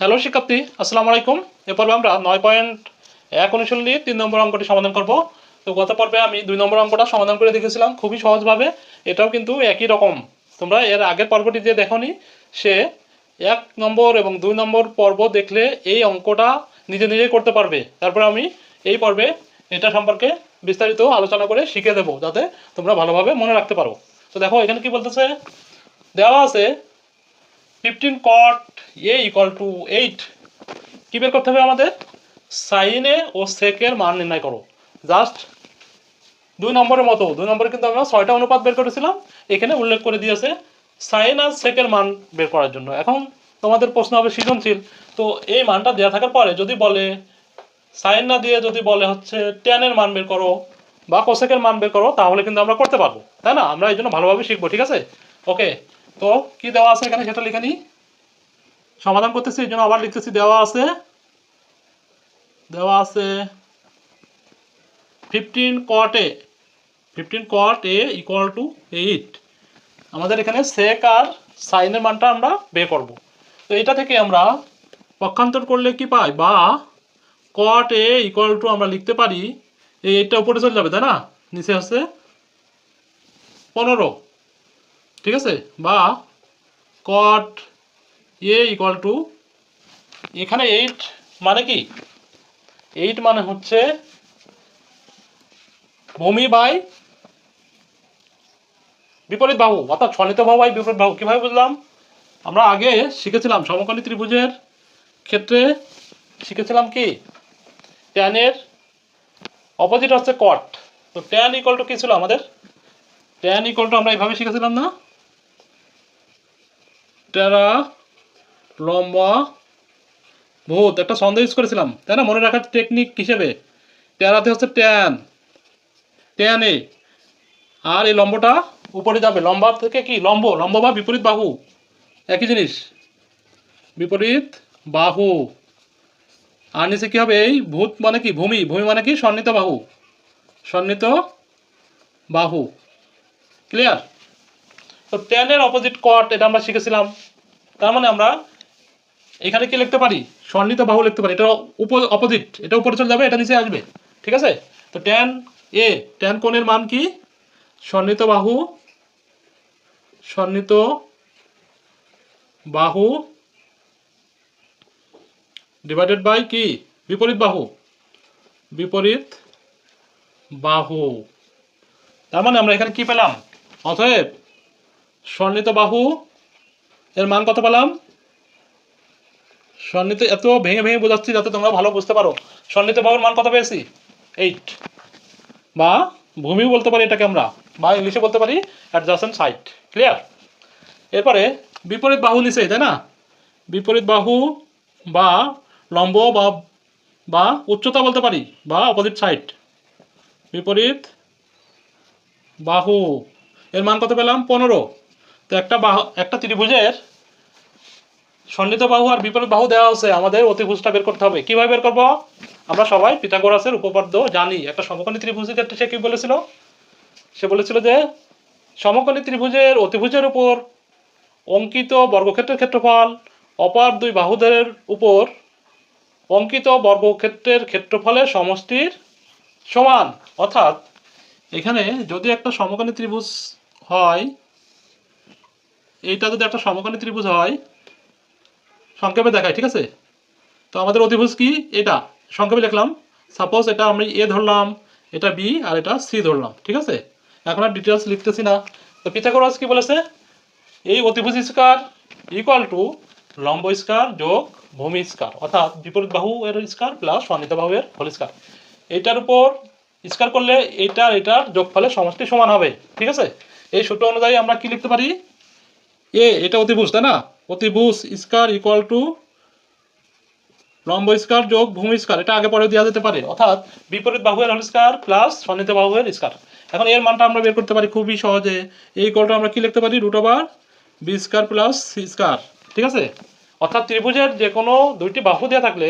Hello শিক্ষার্থী, আসসালামু আলাইকুম। এ পর্বে আমরা নয় পয়েন্ট এক অনুশীলনী তিন নম্বর অঙ্কটি সমাধান করব। তো গত পর্বে আমি দুই নম্বর অঙ্কটা সমাধান করে দেখেছিলাম, খুবই সহজভাবে। এটাও কিন্তু একই রকম। তোমরা এর আগের পর্বটি যে দেখনি, সে এক নম্বর এবং দুই নম্বর পর্ব দেখলে এই অঙ্কটা নিজে নিজেই করতে পারবে। তারপরে আমি এই পর্বে এটা সম্পর্কে বিস্তারিত আলোচনা করে শিখে দেবো, যাতে তোমরা ভালোভাবে মনে রাখতে পারো। তো দেখো, এখানে কি বলতেছে? দেওয়া আছে fifteen cot A equal to eight কী বের করতে হবে আমাদের? সাইনে ও সেকের মান নির্ণয় করো। জাস্ট দুই নম্বরের মতো। দুই নম্বরে কিন্তু আমরা ছয়টা অনুপাত বের করেছিলাম। এখানে উল্লেখ করে দিয়েছে সাইন আর সেকের মান বের করার জন্য। এখন তোমাদের প্রশ্ন হবে সৃজনশীল। তো এই মানটা দেওয়া থাকার পরে যদি বলে সাইন না দিয়ে যদি বলে হচ্ছে টেনের মান বের করো বা কোসেকের মান বের করো, তাহলে কিন্তু আমরা করতে পারব। তাই না? আমরা এই জন্য ভালোভাবে শিখব, ঠিক আছে? ওকে তো কি দেওয়া আছে এখানে সেটা লিখে নিই। সমাধান করতেছি এই জন্য আবার লিখতেছি দেওয়া আছে। দেওয়া আছে fifteen cot A fifteen cot A equal to eight আমাদের এখানে সেক আর সাইনের মানটা আমরা বের করব। তো এটা থেকে আমরা পক্ষান্তর করলে কি পাই? বা কট এ ইকুয়াল টু আমরা লিখতে পারি, এই এইটটা উপরে চলে যাবে, তাই না? নিচে হচ্ছে পনেরো। ঠিক আছে? বা কট এ ইকুয়াল টু এখানে এইট মানে কি? এইট মানে হচ্ছে ভূমি বাই বিপরীত বাহু, অর্থাৎ ছনিত বাহু বাই বিপরীত বাহু। কীভাবে বুঝলাম? আমরা আগে শিখেছিলাম সমকোণী ত্রিভুজের ক্ষেত্রে, শিখেছিলাম কি? ট্যানের অপোজিট হচ্ছে কট তো ট্যান ইকুয়াল টু কী ছিল আমাদের? ট্যান ইকুয়াল টু আমরা এইভাবে শিখেছিলাম না? টেরা, লম্বা, ভূত, একটা ছন্দ ইউজ করেছিলাম, তাই না? মনে রাখার টেকনিক হিসেবে। টেরাতে হচ্ছে ট্যান ট্যান এ। আর এই লম্বটা উপরে যাবে। লম্বা থেকে কি? লম্ব লম্ব বা বিপরীত বাহু। একই জিনিস। বিপরীত বাহু। আর নিচে কি হবে? এই ভূত মানে কি? ভূমি। ভূমি মানে কি? সন্নিত বাহু। সন্নিত বাহু। ক্লিয়ার তো টেনের অপোজিট কট এটা আমরা শিখেছিলাম। তার মানে আমরা এখানে কি লিখতে পারি? সন্নিহিত বাহু লিখতে পারি। এটা উপ অপোজিট এটা উপরে চলে যাবে, এটা নিচে আসবে। ঠিক আছে? তো ট্যান এ ট্যান কোণের মান কি? সন্নিহিত বাহু সন্নিহিত বাহু ডিভাইডেড বাই কি? বিপরীত বাহু। বিপরীত বাহু। তার মানে আমরা এখানে কি পেলাম? অতএব সন্নিহিত বাহু, এর মান কত পেলাম? স্বর্ণিত এত ভেঙে ভেঙে বোঝাচ্ছি যাতে তোমরা ভালো বুঝতে পারো। স্বর্ণিত বাহুর মান কত পেয়েছি? এইট বা ভূমিও বলতে পারি এটাকে আমরা, বা ইংলিশে বলতে পারি অ্যাডজাসেন্ট সাইট ক্লিয়ার এরপরে বিপরীত বাহু নিচে, তাই না? বিপরীত বাহু বা লম্ব বা বা উচ্চতা বলতে পারি, বা অপোজিট সাইড বিপরীত বাহু, এর মান কত পেলাম? পনেরো। তো একটা বাহু, একটা ত্রিভুজের সন্নিহিত বাহু আর বিপরীত বাহু দেওয়া আছে আমাদের অতিভুজটা বের করতে হবে। কীভাবে বের করব? আমরা সবাই পিথাগোরাসের উপপাদ্য জানি। একটা সমকোণী ত্রিভুজের ক্ষেত্রে সে কি বলেছিল? সে বলেছিল যে সমকোণী ত্রিভুজের অতিভুজের উপর অঙ্কিত বর্গক্ষেত্রের ক্ষেত্রফল, অপর দুই বাহুদের উপর অঙ্কিত বর্গক্ষেত্রের ক্ষেত্রফলের সমষ্টির সমান। অর্থাৎ এখানে যদি একটা সমকোণী ত্রিভুজ হয় এইটা যদি একটা সমকোণী ত্রিভুজ হয়, সংক্ষেপে দেখায় ঠিক আছে? তো আমাদের অতিভুজ কি? এটা। সংক্ষেপে লিখলাম সাপোজ এটা আমি এ ধরলাম, এটা বি আর এটা সি ধরলাম, ঠিক আছে? এখন আর ডিটেলস লিখতেছি না। তো পিথাগোরাস কি বলেছে? এই অতিভুজ স্কার ইকুয়াল টু লম্ব স্কার যোগ ভূমি স্কার অর্থাৎ বিপরীত বাহু এর স্কার প্লাস সন্নিহিত বাহু এর হোল স্কার এইটার উপর স্কার করলে এইটার, এটার যোগফলের সমষ্টি সমান হবে, ঠিক আছে? এই সূত্র অনুযায়ী আমরা কি লিখতে পারি? এ, এটা অতিভুজ, তাই না? অতিভুজ স্কার ইকুয়াল টু লম্ব স্কার যোগ ভূমি স্কার এটা আগে পরে দেওয়া যেতে পারে। অর্থাৎ বিপরীত বাহুয়ের হোল স্কার প্লাস সন্নিহিত বাহুয়ের স্কার এখন এর মানটা আমরা বের করতে পারি খুবই সহজে। এই কলটা আমরা কি লিখতে পারি? Root over B square plus C square ঠিক আছে? অর্থাৎ ত্রিভুজের যে কোনো দুইটি বাহু দেওয়া থাকলে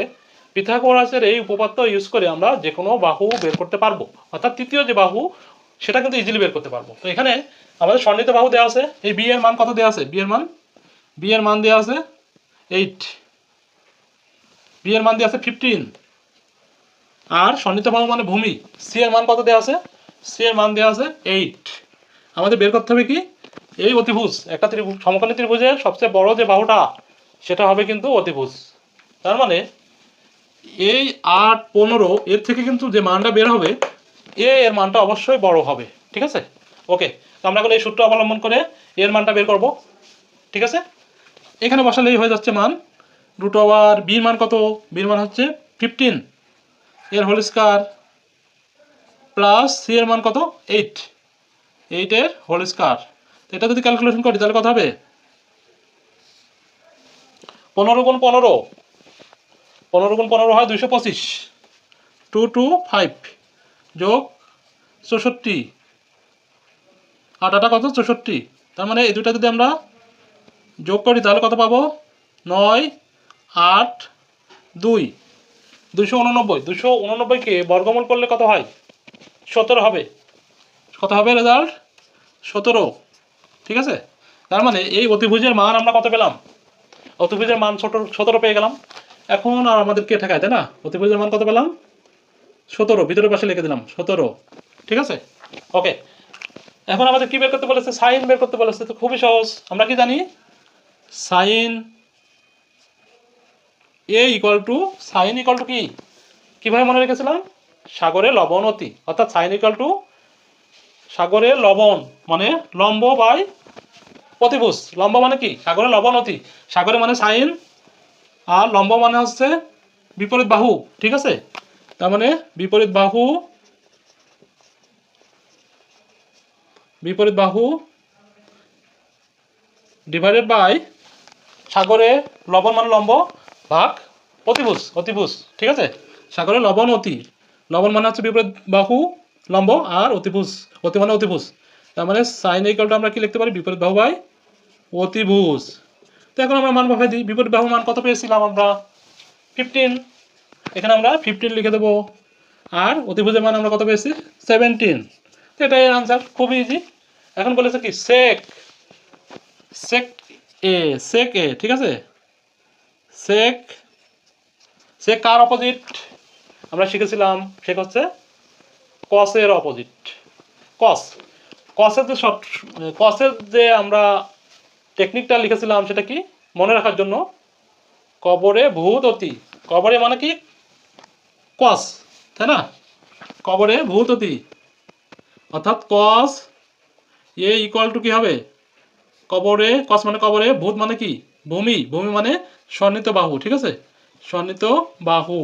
পিথাগোরাসের এই উপপাদ্য ইউজ করে আমরা যে কোনো বাহু বের করতে পারব। অর্থাৎ তৃতীয় যে বাহু সেটা কিন্তু ইজিলি বের করতে পারব। তো এখানে আমাদের সন্নিহিত বাহু দেওয়া আছে, এই বি এর মান কত দেওয়া আছে? বি এর মান? বি এর মান দেওয়া আছে এইট বি এর মান দিয়ে আছে ফিফটিন আর সন্নিহিত বাহু মানে ভূমি। সি এর মান কত দেওয়া আছে? সি এর মান দেওয়া আছে এইট আমাদের বের করতে হবে কি? এই অতিভুজ, একটা ত্রিভুজ, সমকোণী ত্রিভুজের সবচেয়ে বড় যে বাহুটা, সেটা হবে কিন্তু অতিভুজ। তার মানে এই আট পনেরো, এর থেকে কিন্তু যে মানটা বের হবে এ এর মানটা অবশ্যই বড় হবে, ঠিক আছে? ওকে তো আমরা এখন এই সূত্র অবলম্বন করে এর মানটা বের করব, ঠিক আছে? এখানে বসালেই হয়ে যাচ্ছে মান রুট ওভার বির মান কত? বির মান হচ্ছে ফিফটিন এর হোল স্কয়ার প্লাস সি এর মান কত? এইট এইটের হোল স্কয়ার তো এটা যদি ক্যালকুলেশন করি, তাহলে কত হবে? পনেরো গুণ পনেরো পনেরো গুণ পনেরো হয় দুইশো পঁচিশ টু টু ফাইভ যোগ চৌষট্টি। আটাটা কত? চৌষট্টি। তার মানে এই দুটা যদি আমরা যোগ করি, তাহলে কত পাবো? নয়, আট, দুই। দুশো উননব্বই। দুশো উননব্বইকে বর্গমূল করলে কত হয়? সতেরো হবে। কত হবে রেজাল্ট সতেরো। ঠিক আছে? তার মানে এই অতিভুজের মান আমরা কত পেলাম? অতিভুজের মান ছোট সতেরো পেয়ে গেলাম। এখন আর আমাদেরকে ঠেকায়, তাই না? অতিভুজের মান কত পেলাম? সতেরো ভিতরের পাশে লিখে দিলাম, সতেরো। ঠিক আছে? ওকে এখন আমাদের কি বের করতে বলেছে? সাইন বের করতে বলেছে, তো খুবই সহজ। আমরা কি জানি? Sine A equal to sine equal to কি? কীভাবে মনে রেখেছিলাম? সাগরে লবণ অতি। অর্থাৎ সাইন ইকুয়াল টু সাগরের লবণ মানে লম্ব বাই প্রতিভুজ লম্ব মানে কি? সাগরে লবণ অতি। সাগরে মানে সাইন, আর লম্ব মানে হচ্ছে বিপরীত বাহু। ঠিক আছে? তার মানে বিপরীত বাহু বিপরীত বাহু ডিভাইডেড বাই সাগরে লবণ মানে লম্ব ভাগ অতিভুজ অতিভুজ, ঠিক আছে? সাগরে লবণ অতি, লবণ মানে হচ্ছে বিপরীত বাহু, লম্ব আর অতিভুজ, অতি মানে অতিভুজ। তার মানে সাইন ইকালটা আমরা কি লিখতে পারি? বিপরীত বাহু বাই অতিভুজ। তো এখন আমরা মান বসাই দিই। বিপরীত বাহু মান কত পেয়েছিলাম আমরা? ফিফটিন এখানে আমরা ফিফটিন লিখে দেবো। আর অতিভুজের মান আমরা কত পেয়েছি? সেভেন্টিন তো এটাই আনসার খুবই ইজি এখন বলেছে কি সেক সেক এ সেক এ ঠিক আছে? সেক সেক কার অপোজিট আমরা শিখেছিলাম সেক হচ্ছে কসের অপোজিট কস কসের যে শর্ট কসের যে আমরা টেকনিকটা লিখেছিলাম, সেটা কি? মনে রাখার জন্য কবরে ভূত অতি। কবরে মানে কি? কস, তাই না? কবরে ভূত অতি অর্থাৎ কস, এ ইকুয়াল টু কি হবে? কবরে, কস মানে কবরে, ভূত মানে কি? ভূমি। ভূমি মানে সন্নিত বাহু, ঠিক আছে? সন্নিত বাহু।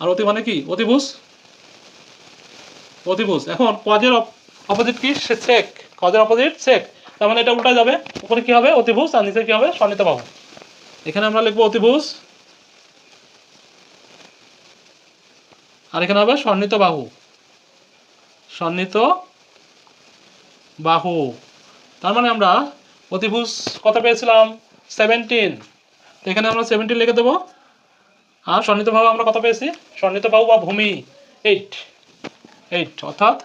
আর অতি মানে কি? অতিভুজ। অতিভুজ। এখন কজের অপোজিট কি? সেক কজের অপোজিট সেক তার মানে এটা উল্টা যাবে। উপরে কি হবে? অতিভুজ। আর নিচে কি হবে? সন্নিত বাহু। এখানে আমরা লিখব অতিভুজ। আর এখানে হবে সন্নিত বাহু। সন্নিত বাহু। তার মানে আমরা অতিভুজ কত পেয়েছিলাম? সেভেন্টিন এখানে আমরা সেভেন্টিন লিখে দেবো। আর সন্নিত বাহু আমরা কত পেয়েছি? সন্নিত বাহু বা ভূমি। এইট এইট অর্থাৎ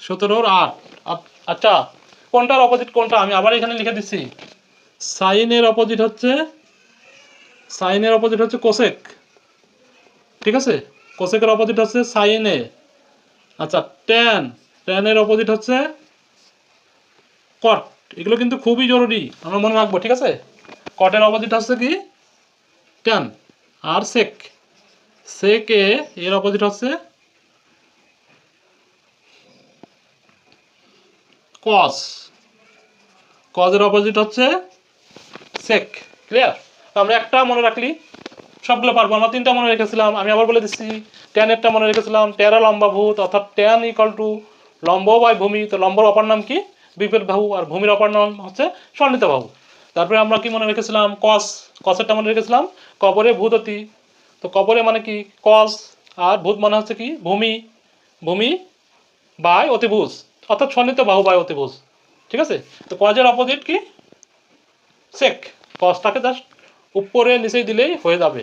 সতেরোর আট। আচ্ছা কোনটার অপোজিট কোনটা? আমি আবার এখানে লিখে দিচ্ছি। সাইনের অপোজিট হচ্ছে সাইনের অপোজিট হচ্ছে কোসেক ঠিক আছে? কোসেকের অপোজিট হচ্ছে সাইনে আচ্ছা ট্যান ট্যানের অপোজিট হচ্ছে কট এগুলো কিন্তু খুবই জরুরি, আমরা মনে রাখব, ঠিক আছে? কটের অপোজিট হচ্ছে কি? ট্যান আর সেক সেকে এর অপোজিট হচ্ছে কস কজের অপোজিট হচ্ছে সেক ক্লিয়ার আমরা একটা মনে রাখলি সবগুলো পারব। আমরা তিনটা মনে রেখেছিলাম, আমি আবার বলে দিচ্ছি ট্যানেরটা মনে রেখেছিলাম টেরা লম্বা ভূত, অর্থাৎ ট্যান ইকাল টু লম্ব বাই ভূমি। তো লম্বর অপার নাম কি? বিপরীত বাহু, আর ভূমির অপার নাম হচ্ছে সন্নিত বাহু। তারপরে আমরা কি মনে রেখেছিলাম? কস কসেরটা মনে রেখেছিলাম, কবরে ভূততি তো কবরে মানে কি? কস আর ভূত মানে হচ্ছে কি? ভূমি ভূমি বাই অতিভুজ, অর্থাৎ সন্নিত বাহু বাই অতিভুজ। ঠিক আছে? তো কজের অপোজিট কি? সেক কসটাকে জাস্ট উপরে নিচেই দিলেই হয়ে যাবে।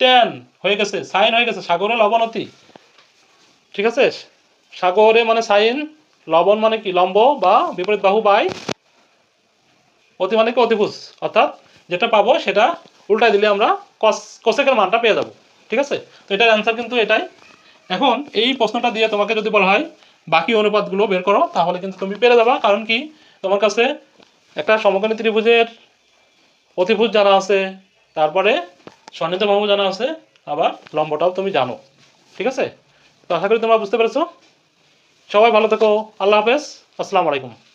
টেন হয়ে গেছে সাইন হয়ে গেছে, সাগরে লবণতি ঠিক আছে? সাগরে মানে সাইন লবণ মানে কি? লম্ব বা বিপরীত বাহু বাই অতি মানে কি? অতিভুজ। অর্থাৎ যেটা পাবো সেটা উল্টায় দিলে আমরা কস কোসেকের মানটা পেয়ে যাব। ঠিক আছে? তো এটার অ্যান্সার কিন্তু এটাই। এখন এই প্রশ্নটা দিয়ে তোমাকে যদি বলা হয়, বাকি অনুপাতগুলো বের করো, তাহলে কিন্তু তুমি পেরে যাবা। কারণ কি? তোমার কাছে একটা সমকোণী ত্রিভুজের অতিভুজ জানা আছে, তারপরে সন্নিহিত বাহু জানা আছে, আবার লম্বটাও তুমি জানো। ঠিক আছে? তো আশা করি তোমরা বুঝতে পেরেছ। সবাই ভালো থেকো। আল্লাহ হাফেজ। আসসালামু আলাইকুম।